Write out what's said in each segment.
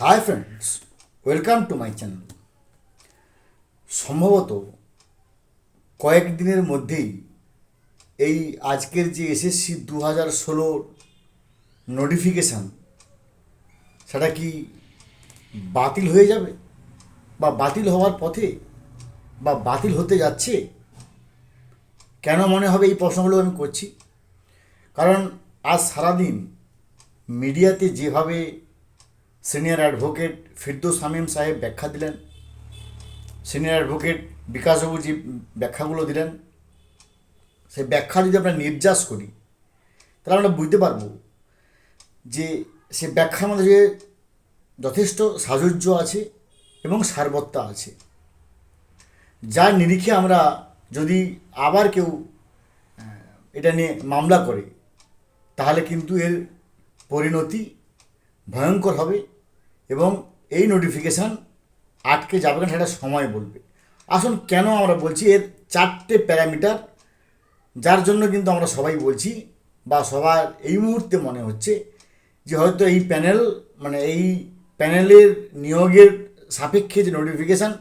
Hi friends welcome to my channel সম্ভবত কয়েকদিনের মধ্যেই এই আজকের যে এসএসসি দু হাজার ষোলোর নোটিফিকেশান সেটা কি বাতিল হয়ে যাবে? বা বাতিল হওয়ার পথে বা বাতিল হতে যাচ্ছে? কেন মনে হবে এই প্রশ্নগুলো আমি করছি? কারণ আজ সারাদিন মিডিয়াতে যেভাবে সিনিয়র অ্যাডভোকেট ফিরদৌস শামীম সাহেব ব্যাখ্যা দিলেন। সিনিয়র অ্যাডভোকেট বিকাশবাবু যে ব্যাখ্যাগুলো দিলেন। সেই ব্যাখ্যা যদি আমরা নির্যাস করি, তাহলে আমরা বুঝতে পারব যে সে ব্যাখ্যার মধ্যে যথেষ্ট সাজুজ্য আছে এবং সারবত্তা আছে। যার নিরিখে আমরা যদি আবার কেউ এটা নিয়ে মামলা করে, তাহলে কিন্তু এর পরিণতি ভয়ঙ্কর হবে। এবং এই নোটিফিকেশান আটকে যাবে না সেটা সময় বলবে। আসুন কেন আমরা বলছি এর চারটে প্যারামিটার যার জন্য কিন্তু আমরা সবাই বলছি বা সবার এই মুহূর্তে মনে হচ্ছে যে হয়তো এই প্যানেল মানে এই প্যানেলের নিয়োগের সাপেক্ষে যে নোটিফিকেশান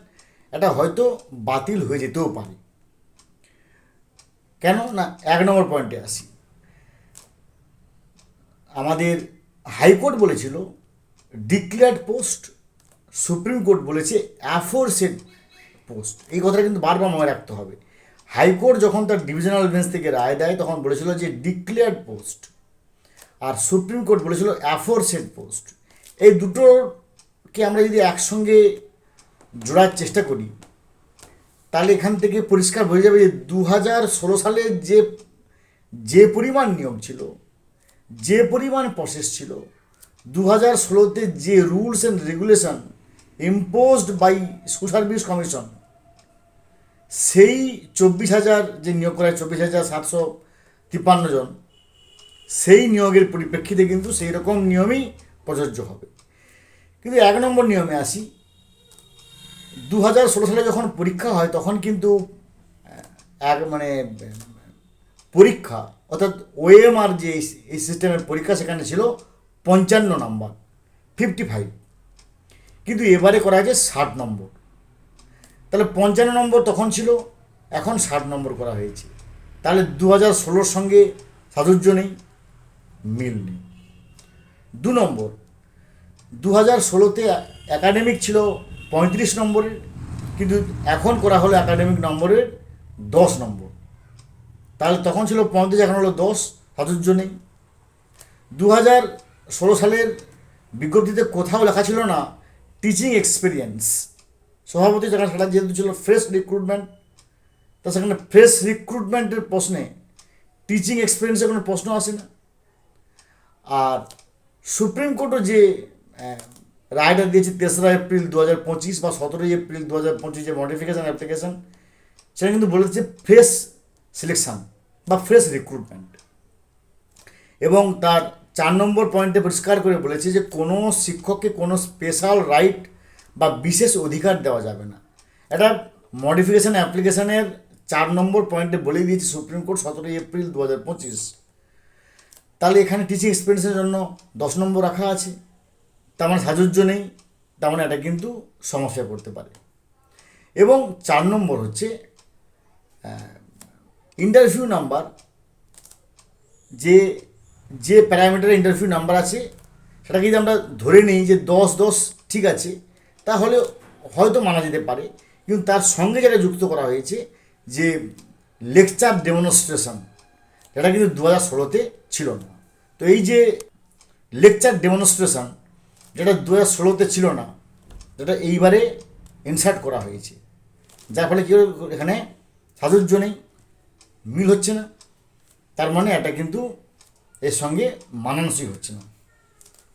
এটা হয়তো বাতিল হয়ে যেতেও পারে। কেন? না, এক নম্বর পয়েন্টে আসি। আমাদের হাইকোর্ট বলেছিল ডিক্লেয়ার্ড পোস্ট সুপ্রিম কোর্ট বলেছে অ্যাফোরসেড পোস্ট এই কথাটা কিন্তু বারবার মনে রাখতে হবে। হাইকোর্ট যখন তার ডিভিশনাল বেঞ্চ থেকে রায় দেয়, তখন বলেছিল যে ডিক্লেয়ার্ড পোস্ট আর সুপ্রিম কোর্ট বলেছিল অ্যাফোরসেড পোস্ট এই দুটোকে আমরা যদি একসঙ্গে জোড়ার চেষ্টা করি, তাহলে এখান থেকে পরিষ্কার হয়ে যাবে যে দু হাজার ষোলো সালে যে যে পরিমাণ নিয়ম ছিল, যে পরিমাণ প্রসেস ছিল দু হাজার ষোলোতে যে rules and regulation imposed by school service commission, সেই চব্বিশ হাজার, যে নিয়োগ করা হয় চব্বিশ হাজার সাতশো তিপ্পান্ন জন, সেই নিয়োগের পরিপ্রেক্ষিতে কিন্তু সেই রকম নিয়মেই প্রযোজ্য হবে। কিন্তু এক নম্বর নিয়মে আসি দু হাজার ষোলো সালে যখন পরীক্ষা হয় তখন কিন্তু এক মানে পরীক্ষা, অর্থাৎ ওএমআর যে এই- এই সিস্টেমের পরীক্ষা সেখানে ছিল পঞ্চান্ন নম্বর ফিফটি ফাইভ কিন্তু এবারে করা হয়েছে ষাট নম্বর। তাহলে পঞ্চান্ন নম্বর তখন ছিল, এখন ষাট নম্বর করা হয়েছে। তাহলে দু হাজার ষোলোর সঙ্গে সাধুর্য নেই, মিল নেই। দু নম্বর দু হাজার ষোলোতে অ্যাকাডেমিক ছিল পঁয়ত্রিশ নম্বরের, কিন্তু এখন করা হলো অ্যাকাডেমিক নম্বরের দশ নম্বর। তাহলে তখন ছিল পঁয়ত্রিশ এখন হলো দশ, সাধুর্য নেই। দু হাজার ষোলো সালের বিজ্ঞপ্তিতে কোথাও লেখা ছিল না টিচিং এক্সপিরিয়েন্স সভাপতি যেখানে সেটা যেহেতু ছিল ফ্রেশ রিক্রুটমেন্ট তা সেখানে ফ্রেশ রিক্রুটমেন্টের প্রশ্নে টিচিং এক্সপিরিয়েন্সের কোনো প্রশ্ন আসে না। আর সুপ্রিম কোর্টও যে রায়টা দিয়েছে তেসরা এপ্রিল দু হাজার পঁচিশ বা সতেরোই এপ্রিল দু হাজার পঁচিশ যে মডিফিকেশান অ্যাপ্লিকেশান সেটা কিন্তু বলেছে ফ্রেশ সিলেকশন বা ফ্রেশ রিক্রুটমেন্ট এবং তার চার নম্বর পয়েন্টে পরিষ্কার করে বলেছে যে কোনো শিক্ষককে কোনো স্পেশাল রাইট বা বিশেষ অধিকার দেওয়া যাবে না। এটা মডিফিকেশান অ্যাপ্লিকেশানের চার নম্বর পয়েন্টে বলে দিয়েছে সুপ্রিম কোর্ট সতেরোই এপ্রিল দু হাজার পঁচিশ। তাহলে এখানে টিচিং এক্সপিরিয়েন্সের জন্য দশ নম্বর রাখা আছে। তার মানে নেই, তার মানে এটা কিন্তু সমস্যায় পড়তে পারে। এবং চার নম্বর হচ্ছে ইন্টারভিউ নাম্বার যে যে প্যারামিটারে ইন্টারভিউ নাম্বার আছে সেটাকে যদি আমরা ধরে নিই যে দশ দশ ঠিক আছে, তাহলে হয়তো মানা যেতে পারে। কিন্তু তার সঙ্গে যেটা যুক্ত করা হয়েছে যে লেকচার ডেমনস্ট্রেশন এটা কিন্তু দু হাজার ষোলোতে ছিল না। তো এই যে লেকচার ডেমনস্ট্রেশন যেটা দু হাজার ষোলোতে ছিল না যেটা এইবারে ইনসার্ট করা হয়েছে। যার ফলে কী এখানে সাজুজ্য নেই, মিল হচ্ছে না। তার মানে এটা কিন্তু এর সঙ্গে মানানসই হচ্ছে না।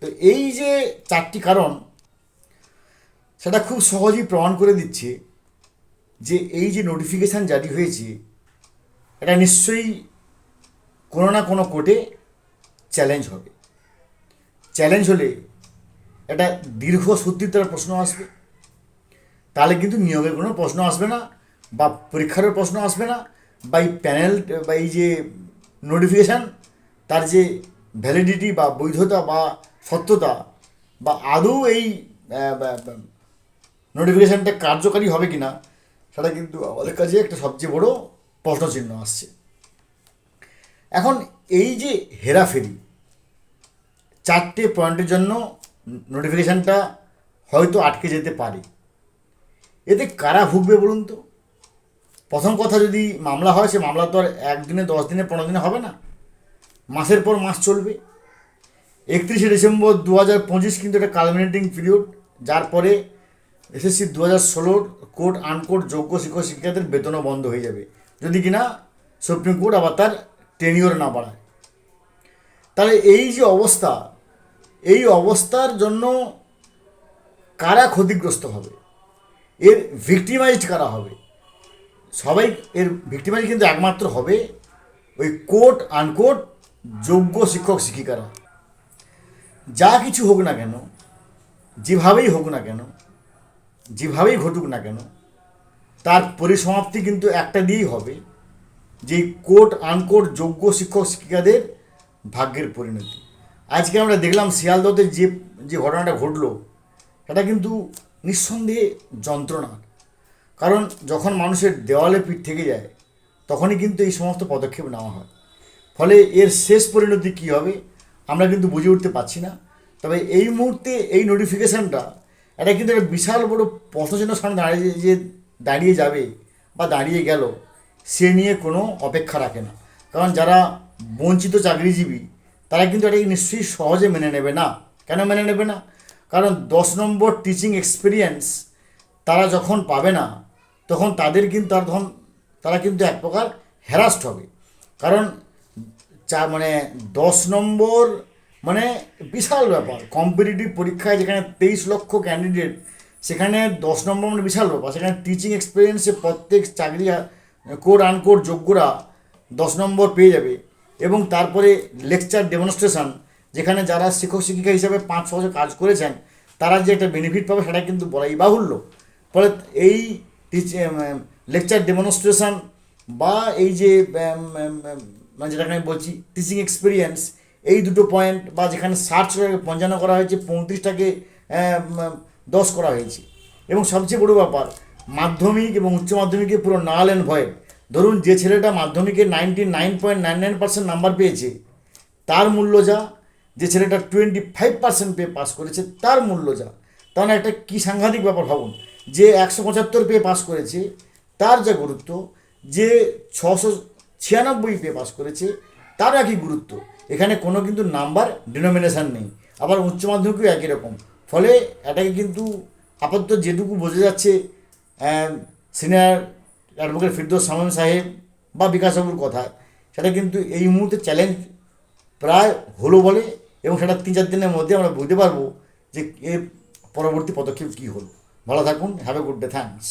তো এই যে চারটি কারণ, সেটা খুব সহজেই প্রমাণ করে দিচ্ছে যে এই যে নোটিফিকেশান জারি হয়েছে, এটা নিশ্চয়ই কোনো না কোনো কোর্টে চ্যালেঞ্জ হবে। চ্যালেঞ্জ হলে এটা দীর্ঘ সূত্রিতার প্রশ্ন আসবে। তাহলে কিন্তু নিয়োগের কোনো প্রশ্ন আসবে না, বা পরীক্ষারও প্রশ্ন আসবে না, বা এই প্যানেল বা এই যে নোটিফিকেশান তার যে ভ্যালিডিটি বা বৈধতা বা সত্যতা বা আদৌ এই নোটিফিকেশানটা কার্যকারী হবে কি না সেটা কিন্তু আমাদের কাছে একটা সবচেয়ে বড় প্রশ্নচিহ্ন আসছে। এখন এই যে হেরাফেরি, চারটে পয়েন্টের জন্য নোটিফিকেশানটা হয়তো আটকে যেতে পারে। এতে কারা ভুগবে বলুন তো? প্রথম কথা যদি মামলা হয়, সে মামলা তো আর একদিনে, দশ দিনে, পনেরো দিনে হবে না। মাসের পর মাস চলবে। একত্রিশে ডিসেম্বর দু হাজার পঁচিশ কিন্তু একটা কালমিনেটিং পিরিয়ড যার পরে এসএসসি দু হাজার ষোলোর কোর্ট আনকোর্ট যোগ্য শিক্ষক শিক্ষিকাদের বেতনও বন্ধ হয়ে যাবে। যদি কিনা সুপ্রিম কোর্ট আবার তার টেনিওর না বাড়ায়। তাহলে এই যে অবস্থা, এই অবস্থার জন্য কারা ক্ষতিগ্রস্ত হবে? এর ভিক্টিমাইজড কারা হবে? সবাই এর ভিক্টিমাইজ কিন্তু একমাত্র হবে ওই কোর্ট আনকোর্ট যোগ্য শিক্ষক শিক্ষিকারা। যা কিছু হোক না কেন, যেভাবেই হোক না কেন, যেভাবেই ঘটুক না কেন, তার পরিসমাপ্তি কিন্তু একটা দিয়েই হবে যে কোর্ট আনকোর্ট যোগ্য শিক্ষক শিক্ষিকাদের ভাগ্যের পরিণতি। আজকে আমরা দেখলাম শিয়ালদতে যে যে ঘটনাটা ঘটলো, এটা কিন্তু নিঃসন্দেহে যন্ত্রণা কারণ যখন মানুষের দেওয়ালে পিঠ থেকে যায়, তখনই কিন্তু এই সমস্ত পদক্ষেপ নেওয়া হয়। ফলে এর শেষ পরিণতি কী হবে, আমরা কিন্তু বুঝে উঠতে পারছি না। তবে এই মুহূর্তে এই নোটিফিকেশানটা এটা কিন্তু একটা বিশাল বড় প্রশ্নচিহ্ন সামনে দাঁড়িয়ে যে দাঁড়িয়ে যাবে বা দাঁড়িয়ে গেল, সে নিয়ে কোনো অপেক্ষা রাখে না। কারণ যারা বঞ্চিত চাকরিজীবী, তারা কিন্তু এটাকে নিশ্চয়ই সহজে মেনে নেবে না। কেন মেনে নেবে না? কারণ দশ নম্বর টিচিং এক্সপিরিয়েন্স তারা যখন পাবে না, তখন তাদের কিন্তু তার তখন তারা কিন্তু এক প্রকার হ্যারাস্ট হবে। কারণ চা মানে দশ নম্বর মানে বিশাল ব্যাপার। কম্পিটিটিভ পরীক্ষায় যেখানে তেইশ লক্ষ ক্যান্ডিডেট সেখানে দশ নম্বর মানে বিশাল ব্যাপার। সেখানে টিচিং এক্সপিরিয়েন্সে প্রত্যেক চাকরি কোড আনকোড যোগ্যরা দশ নম্বর পেয়ে যাবে। এবং তারপরে লেকচার ডেমনস্ট্রেশন যেখানে যারা শিক্ষক, শিক্ষিকা হিসাবে পাঁচ, ছ বছর কাজ করেছেন, তারা যে একটা বেনিফিট পাবে সেটা কিন্তু বলাই বাহুল্য। ফলে এই লেকচার ডেমনস্ট্রেশন বা এই যে মানে যেটাকে আমি বলছি টিচিং এক্সপিরিয়েন্স এই দুটো পয়েন্ট বা যেখানে ষাটটাকে পঞ্চান্ন করা হয়েছে, পঁয়ত্রিশটাকে দশ করা হয়েছে। এবং সবচেয়ে বড় ব্যাপার, মাধ্যমিক এবং উচ্চ মাধ্যমিকে পুরো নাল অ্যান্ড ভয়েড ধরুন যে ছেলেটা মাধ্যমিকে ninety nine point nine nine percent number পেয়েছে, তার মূল্য যা, যে ছেলেটা টোয়েন্টি ফাইভ পার্সেন্ট পেয়ে পাস করেছে, তার মূল্য যা। তাহলে একটা কী সাংঘাতিক ব্যাপার ভাবুন, যে একশো পঁচাত্তর পেয়ে পাস করেছে, তার যা গুরুত্ব, যে ছশো ছিয়ানব্বই পেয়ে পাস করেছে, তার একই গুরুত্ব। এখানে কোনো কিন্তু নাম্বার ডিনোমিনেশান নেই। আবার উচ্চ মাধ্যমিকও একই রকম। ফলে এটাকে কিন্তু আপাতত যেটুকু বোঝা যাচ্ছে সিনিয়র অ্যাডভোকেট ফিরদোস সামন সাহেব বা বিকাশবাবুর কথায় সেটা কিন্তু এই মুহূর্তে চ্যালেঞ্জ প্রায় হলো বলে এবং সেটা তিন চার দিনের মধ্যে আমরা বুঝতে পারব যে এর পরবর্তী পদক্ষেপ কী হলো। ভালো থাকুন have a good day thanks